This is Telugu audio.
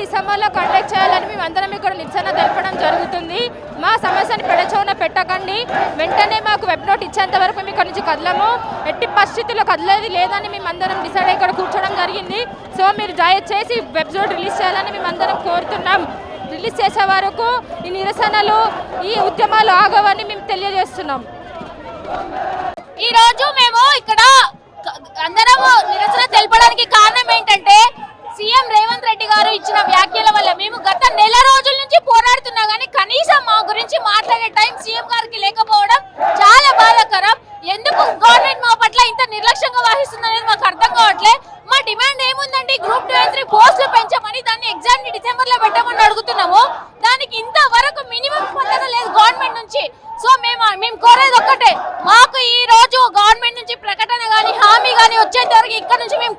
డిసెంబర్లో కండక్ట్ చేయాలని మేము అందరం ఇక్కడ నిరసన తెలపడం జరుగుతుంది. మా సమస్యను పెడచవున పెట్టకండి. వెంటనే మాకు వెబ్ నోట్ ఇచ్చేంత వరకు మేము ఇక్కడ నుంచి కదలము. ఎట్టి పరిస్థితుల్లో కదలేది లేదని మేము అందరం డిసైడ్ అయ్యి ఇక్కడ కూర్చోవడం జరిగింది. సో మీరు దయచేసి వెబ్ నోట్ రిలీజ్ చేయాలని మేము అందరం కోరుతున్నాం. రిలీజ్ చేసే వరకు ఈ నిరసనలు ఈ ఉద్యమాలు ఆగవని మేము తెలియజేస్తున్నాం. ఈ రోజు మేము ఇక్కడ అందరం అందరము నిరసన తెలపడానికి కారణం ఏంటంటే వ్యాఖ్యల వల్ల మేము గత నెల రోజుల నుంచి పోరాడుతున్నా కానీ కనీసం మా గురించి మాట్లాడే టైం సీఎం గారికి లేకపోవడం చాలా బాధాకరం. ఎందుకు గవర్నమెంట్ మా పట్ల ఇంత నిర్లక్ష్యంగా వహిస్తుందనేది మాకు అర్థం కావట్లే. మా డిమాండ్ ఏముందంటే గ్రూప్ టూ అండ్ త్రీ పోస్టులు పెంచమని దాన్ని ఎగ్జామ్ని డిసెంబర్లో పెట్టమని అడుగుతున్నాము. దానికి ఇంతవరకు మినిమం పొందడం లేదు గవర్నమెంట్ నుంచి. సో మేము మేము కోరేది ఒక్కటే. మాకు ఈ రోజు గవర్నమెంట్ నుంచి ప్రకటన కానీ హామీ కానీ వచ్చేంత వరకు ఇక్కడ నుంచి మేము